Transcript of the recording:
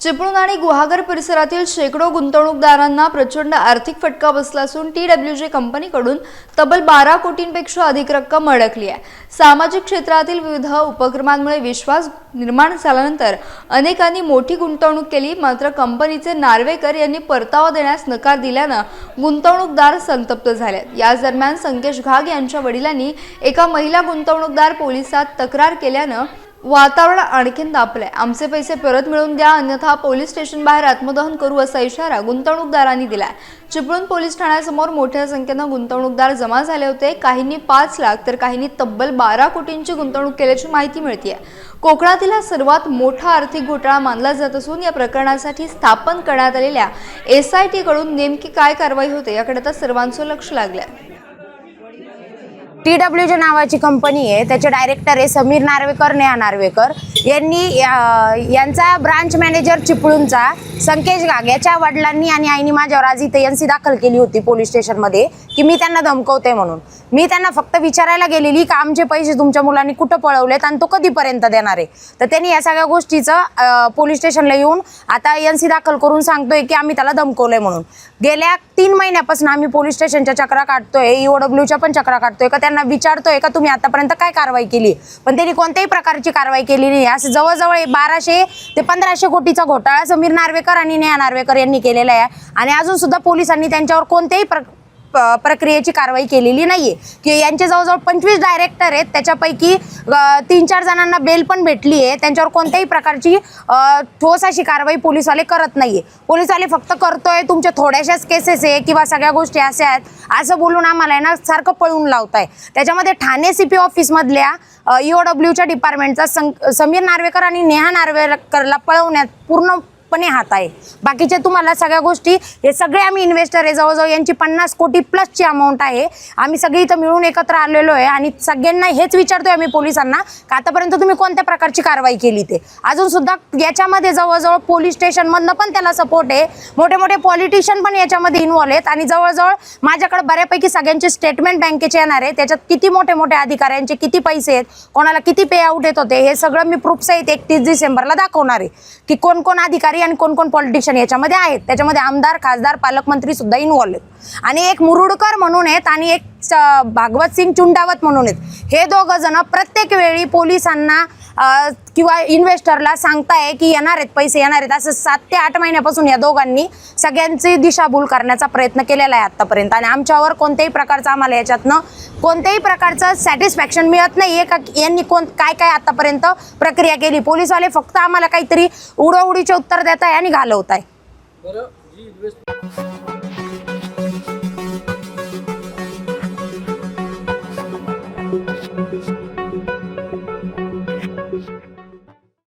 चिपळूण आणि गुहागर परिसरातील शेकडो गुंतवणूकदारांना प्रचंड आर्थिक फटका बसला असून टी डब्ल्यू जे कंपनीकडून तब्बल बारा कोटींपेक्षा अधिक रक्कम अडकली आहे. सामाजिक क्षेत्रातील विविध उपक्रमांमुळे विश्वास निर्माण झाल्यानंतर अनेकांनी मोठी गुंतवणूक केली मात्र कंपनीचे नार्वेकर यांनी परतावा देण्यास नकार दिल्यानं गुंतवणूकदार संतप्त झाले. याच दरम्यान संकेश घाग यांच्या वडिलांनी एका महिला गुंतवणूकदार पोलिसात तक्रार केल्यानं वातावरण आणखीन तापलंय आमचे पैसे परत मिळवून द्या अन्यथा पोलीस स्टेशन बाहेर आत्मदहन करू असा इशारा गुंतवणूकदारांनी दिलाय. चिपळूण पोलीस ठाण्यासमोर मोठ्या संख्येनं गुंतवणूकदार जमा झाले होते. काहींनी पाच लाख तर काहींनी तब्बल बारा कोटींची गुंतवणूक केल्याची माहिती मिळते कोकणातील हा सर्वात मोठा आर्थिक घोटाळा मानला जात असून या प्रकरणासाठी स्थापन करण्यात आलेल्या एस आय टी कडून नेमकी काय कारवाई होते याकडे आता सर्वांचं लक्ष लागलंय. टी डब्ल्यू नावाची कंपनी आहे. त्याचे डायरेक्टर आहे समीर नार्वेकर नेहा नार्वेकर. यांनी यांचा ब्रांच मॅनेजर चिपळूणचा संकेश गाग याच्या वडिलांनी आणि आईनी माझ्यावर आज इथे एनसी दाखल केली होती पोलीस स्टेशनमध्ये की मी त्यांना धमकवते म्हणून. मी त्यांना फक्त विचारायला गेलेली की आमचे पैसे तुमच्या मुलांनी कुठं पळवलेत आणि तो कधीपर्यंत देणार आहे? तर त्यांनी या सगळ्या गोष्टीचं पोलीस स्टेशनला येऊन आता एन सी दाखल करून सांगतोय की आम्ही त्याला धमकवलंय म्हणून. गेल्या तीन महिन्यापासून आम्ही पोलीस स्टेशनच्या चक्रा काढतोय ईओडब्ल्यूच्या पण चक्रा काढतोय का त्यांना विचारतोय का तुम्ही आतापर्यंत काय कारवाई केली? पण त्यांनी कोणत्याही प्रकारची कारवाई केली नाही. असं जवळजवळ बाराशे ते पंधराशे कोटीचा घोटाळा समीर नार्वेकर आणि नेहा नार्वेकर यांनी केलेला आहे. आणि अजून सुद्धा पोलिसांनी त्यांच्यावर कोणत्याही प्र प्रक्रियेची कारवाई केलेली नाहीये. की यांचे जवळजवळ पंचवीस डायरेक्टर आहेत. त्याच्यापैकी तीन चार जणांना बेल पण भेटली आहे त्यांच्यावर कोणत्याही प्रकारची ठोस अशी कारवाई पोलीसवाले करत नाहीये. पोलिसवाले फक्त करतोय तुमच्या थोड्याशाच केसेस आहे किंवा सगळ्या गोष्टी अशा आहेत. असं बोलून आम्हाला ना सारखं पळून लावताय. त्याच्यामध्ये ठाणे सीपी ऑफिसमधल्या ईओडब्ल्यूच्या डिपार्टमेंटचा सं- समीर नार्वेकर आणि नेहा नार्वेकरला पळवण्यात पूर्ण पणे हात आहे बाकीच्या तुम्हाला सगळ्या गोष्टी हे सगळे आम्ही इन्व्हेस्टर आहे जवळजवळ यांची पन्नास कोटी प्लसची अमाऊंट आहे. आम्ही सगळी इथं मिळून एकत्र आलेलो आहे आणि सगळ्यांना हेच विचारतोय आम्ही पोलिसांना का आतापर्यंत तुम्ही कोणत्या प्रकारची कारवाई केली ते? अजून सुद्धा याच्यामध्ये जवळजवळ पोलीस स्टेशनमधनं पण त्याला सपोर्ट आहे. मोठे मोठे पॉलिटिशियन पण याच्यामध्ये इन्व्हॉल्व आहेत आणि जवळजवळ माझ्याकडे बऱ्यापैकी सगळ्यांचे स्टेटमेंट बँकेचे येणार आहे. त्याच्यात किती मोठे मोठे अधिकाऱ्यांचे किती पैसे आहेत कोणाला किती पे आउट येत होते हे सगळं मी प्रूफ सहित एकतीस डिसेंबरला दाखवणार आहे. की कोण कोण अधिकारी आणि कोण कोण पॉलिटिशियन याच्यामध्ये आहेत. त्याच्यामध्ये आमदार खासदार पालकमंत्री सुद्धा इन्व्हॉल्व आहेत. आणि एक मुरुडकर म्हणून आहेत आणि एक भागवत सिंग चुंडावत म्हणून आहेत. हे दोघं जण प्रत्येक वेळी पोलिसांना किंवा इन्व्हेस्टरला सांगताय की येणार आहेत पैसे येणार आहेत असं सात ते आठ महिन्यापासून या दोघांनी सगळ्यांची दिशाभूल करण्याचा प्रयत्न केलेला आहे आत्तापर्यंत आणि आमच्यावर कोणत्याही प्रकारचं आम्हाला याच्यातनं कोणत्याही प्रकारचं सॅटिस्फॅक्शन मिळत नाहीये का यांनी कोण काय काय आतापर्यंत प्रक्रिया केली. पोलीसवाले फक्त आम्हाला काहीतरी उडोउडीचे उत्तर देत आहे आणि घालवत आहे